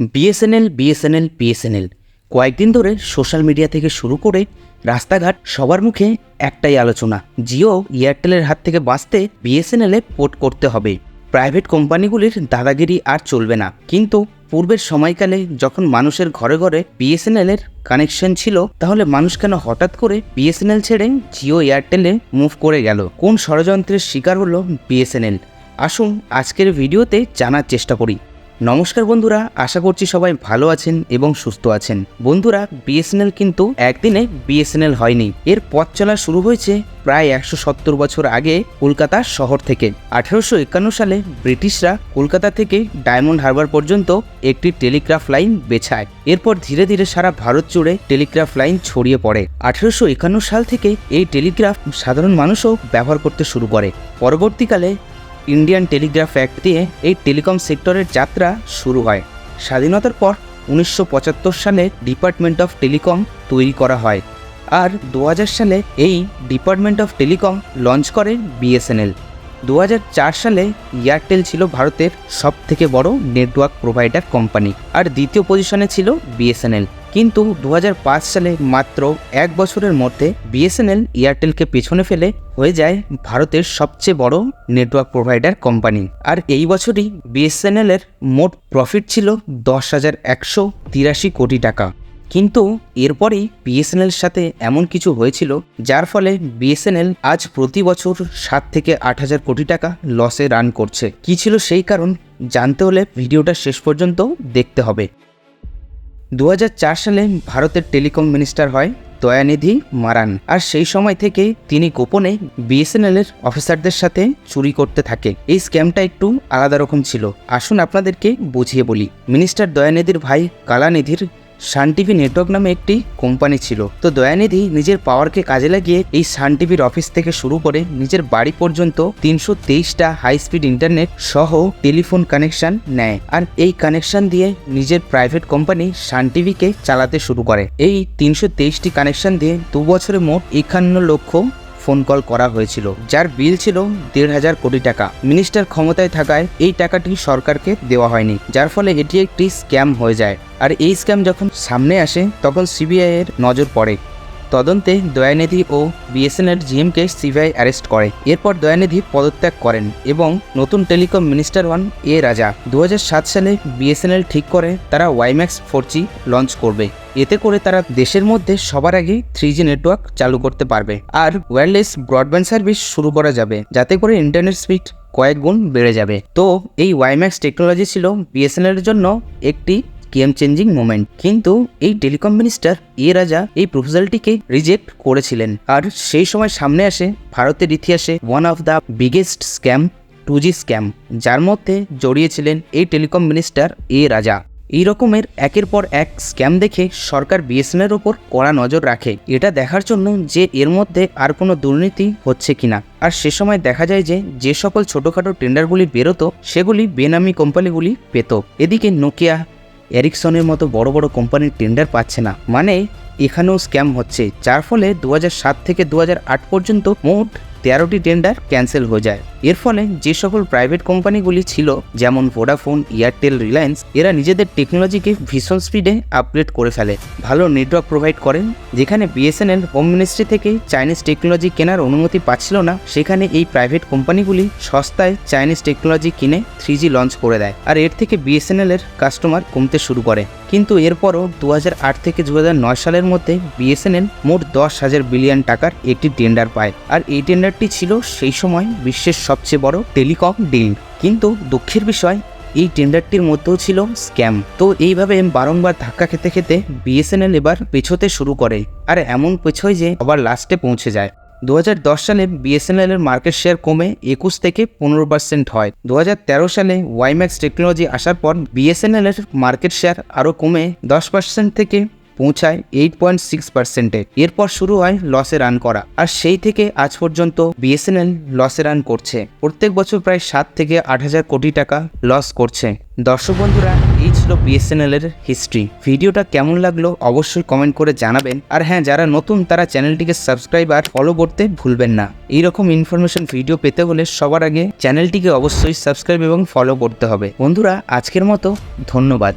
BSNL BSNL BSNL কয়েকদিন ধরে social media থেকে শুরু করে রাস্তাঘাট সবার মুখে একটাই আলোচনা, জিও এয়ারটেলের হাত থেকে বাঁচতে বিএসএনএলে পোর্ট করতে হবে। প্রাইভেট কোম্পানিগুলির দাদাগিরি আর চলবে না। কিন্তু পূর্বের সময়কালে যখন মানুষের ঘরে ঘরে বিএসএনএলের কানেকশন ছিল, তাহলে মানুষ কেন হঠাৎ করে বিএসএনএল ছেড়ে জিও এয়ারটেলে মুভ করে গেল? কোন ষড়যন্ত্রের শিকার হলো বিএসএনএল আসুন আজকের ভিডিওতে জানার চেষ্টা করি। নমস্কার বন্ধুরা, আশা করছি সবাই ভালো আছেন এবং সুস্থ আছেন। বন্ধুরা বিএসএনএল কিন্তু একদিনে বিএসএনএল হয়নি। এর পথ চলা শুরু হয়েছে প্রায় একশো সত্তর বছর আগে কলকাতা শহর থেকে। আঠারোশো একান্ন সালে ব্রিটিশরা কলকাতা থেকে ডায়মন্ড হারবার পর্যন্ত একটি টেলিগ্রাফ লাইন বেছায়। এরপর ধীরে ধীরে সারা ভারত জুড়ে টেলিগ্রাফ লাইন ছড়িয়ে পড়ে। আঠারোশো একান্ন সাল থেকে এই টেলিগ্রাফ সাধারণ মানুষও ব্যবহার করতে শুরু করে। পরবর্তীকালে ইন্ডিয়ান টেলিগ্রাফ অ্যাক্ট দিয়ে এই টেলিকম সেক্টরের যাত্রা শুরু হয়। স্বাধীনতার পর উনিশশো পঁচাত্তর সালে ডিপার্টমেন্ট অফ টেলিকম তৈরি করা হয় আর দু হাজার সালে এই ডিপার্টমেন্ট অফ টেলিকম লঞ্চ করে বিএসএনএল। দু হাজার চার সালে এয়ারটেল ছিল ভারতের সব থেকে বড় নেটওয়ার্ক প্রোভাইডার কোম্পানি আর দ্বিতীয় পজিশনে ছিল বিএসএনএল। কিন্তু দু হাজার পাঁচ সালে মাত্র এক বছরের মধ্যে বিএসএনএল এয়ারটেলকে পেছনে ফেলে হয়ে যায় ভারতের সবচেয়ে বড় নেটওয়ার্ক প্রোভাইডার কোম্পানি আর এই বছরই বিএসএনএল এর মোট প্রফিট ছিল দশ হাজার একশো তিরাশি কোটি টাকা। কিন্তু এরপরেই বিএসএনএল সাথে এমন কিছু হয়েছিল, যার ফলে বিএসএনএল আজ প্রতি বছর সাত থেকে আট হাজার কোটি টাকা লসে রান করছে। কি ছিল সেই কারণ জানতে হলে ভিডিওটা শেষ পর্যন্ত দেখতে হবে। দু হাজার চার সালে ভারতের টেলিকম মিনিস্টার হয় দয়ানিধি মারান। আর সেই সময় থেকে তিনি গোপনে বিএসএনএল এর অফিসারদের সাথে চুরি করতে থাকে। এই স্ক্যামটা একটু আলাদা রকম ছিল। আসুন আপনাদেরকে বুঝিয়ে বলি। মিনিস্টার দয়ানিধির ভাই কালানিধির সান টিভি নেটওয়ার্ক নামে একটি কোম্পানি ছিল। তো দয়ানিধি নিজের পাওয়ারকে কাজে লাগিয়ে এই সান টিভির অফিস থেকে শুরু করে নিজের বাড়ি পর্যন্ত তিনশো তেইশটা হাই স্পিড ইন্টারনেট সহ টেলিফোন কানেকশন নেয় আর এই কানেকশন দিয়ে নিজের প্রাইভেট কোম্পানি সান টিভিকে চালাতে শুরু করে। এই তিনশো তেইশটি কানেকশন দিয়ে দু বছরে মোট একান্ন লক্ষ ফোন কল করা হয়েছিল, যার বিল ছিল দেড় হাজার কোটি টাকা। মিনিস্টার ক্ষমতায় থাকায় এই টাকাটি সরকারকে দেওয়া হয়নি, যার ফলে এটি একটি স্ক্যাম হয়ে যায়। আর এই স্ক্যাম যখন সামনে আসে, তখন সিবিআই এর নজর পড়ে। তদন্তে দয়ানিধি ও বিএসএনএল জিএমকে সিবিআই অ্যারেস্ট করে। এরপর দয়ানিধি পদত্যাগ করেন এবং নতুন টেলিকম মিনিস্টার হন এ রাজা। দু হাজার সাত সালে বিএসএনএল ঠিক করে তারা ওয়াইম্যাক্স ফোর লঞ্চ করবে। এতে করে তারা দেশের মধ্যে সবার আগে থ্রি নেটওয়ার্ক চালু করতে পারবে। আর ওয়্যারলেস ব্রডব্যান্ড সার্ভিস শুরু করা যাবে, যাতে করে ইন্টারনেট স্পিড কয়েক গুণ বেড়ে যাবে। তো এই ওয়াইম্যাক্স টেকনোলজি ছিল বিএসএনএল এর জন্য একটি গেম চেঞ্জিং মোমেন্ট কিন্তু এই টেলিকম মিনিস্টার এ রাজা এই প্রপোজালটিকে রিজেক্ট করেছিলেন। আর সেই সময় সামনে আসে, ভারতের ইতিহাসে one of the biggest scam two G scam যার মধ্যে জড়িয়েছিলেন এই টেলিকম মিনিস্টার এ রাজা এই রকমের একের পর এক স্ক্যাম দেখে সরকার বিএসএনএল ওপর কড়া নজর রাখে। এটা দেখার জন্য যে এর মধ্যে আর কোনো দুর্নীতি হচ্ছে কিনা। আর সে সময় দেখা যায় যে যে সকল ছোটোখাটো টেন্ডারগুলি বেরোতো, সেগুলি বেনামি কোম্পানিগুলি পেত। এদিকে নোকিয়া এরিকসনের মতো বড় বড় কোম্পানির টেন্ডার পাচ্ছে না। মানে এখানেও স্ক্যাম হচ্ছে, যার ফলে দু থেকে দু হাজার আট পর্যন্ত মোট তেরোটি টেন্ডার ক্যান্সেল হয়ে যায়। এর ফলে যে সকল প্রাইভেট কোম্পানিগুলি ছিল, যেমন ভোডাফোন এয়ারটেল রিলায়েন্স এরা নিজেদের টেকনোলজিকে ভীষণ স্পিডে আপগ্রেড করে ফেলে। ভালো নেটওয়ার্ক প্রোভাইড করেন, যেখানে বিএসএনএল হোম মিনিস্ট্রি থেকে চাইনিজ টেকনোলজি কেনার অনুমতি পাচ্ছিল না, সেখানে এই প্রাইভেট কোম্পানিগুলি সস্তায় চাইনিজ টেকনোলজি কিনে থ্রি লঞ্চ করে দেয়, আর এর থেকে বিএসএনএল এর কাস্টমার কমতে শুরু করে। কিন্তু এরপরও দু হাজার আট থেকে দু হাজার নয় সালের মধ্যে বিএসএনএল মোট দশ হাজার বিলিয়ন টাকার একটি টেন্ডার পায়, আর এই টেন্ডারটি ছিল সেই সময় বিশ্বের সবচেয়ে বড় টেলিকম ডিল। কিন্তু দুঃখের বিষয়, এই টেন্ডারটির মধ্যেও ছিল স্ক্যাম। তো এইভাবে বারংবার ধাক্কা খেতে খেতে বিএসএনএল এবার পেছোতে শুরু করে। আর এমন পেছোয় যে আবার লাস্টে পৌঁছে যায়। দু হাজার দশ সালে বিএসএনএল এর মার্কেট শেয়ার কমে একুশ থেকে পনেরো পার্সেন্ট হয়। দু হাজার তেরো সালে ওয়াইম্যাক্স টেকনোলজি আসার পর বিএসএনএল এর মার্কেট শেয়ার আরও কমে দশ পার্সেন্ট থেকে পৌঁছায় এইট পয়েন্ট সিক্স পার্সেন্টে এরপর শুরু হয় লসে রান করা। আর সেই থেকে আজ পর্যন্ত বিএসএনএল লসে রান করছে। প্রত্যেক বছর প্রায় সাত থেকে আট হাজার কোটি টাকা লস করছে। দর্শক বন্ধুরা, এই ছিল বিএসএনএল এর হিস্ট্রি ভিডিওটা কেমন লাগল অবশ্যই কমেন্ট করে জানাবেন। আর হ্যাঁ যারা নতুন, তারা চ্যানেলটিকে সাবস্ক্রাইব আর ফলো করতে ভুলবেন না। এইরকম ইনফরমেশন ভিডিও পেতে হলে সবার আগে চ্যানেলটিকে অবশ্যই সাবস্ক্রাইব এবং ফলো করতে হবে। বন্ধুরা, আজকের মতো ধন্যবাদ।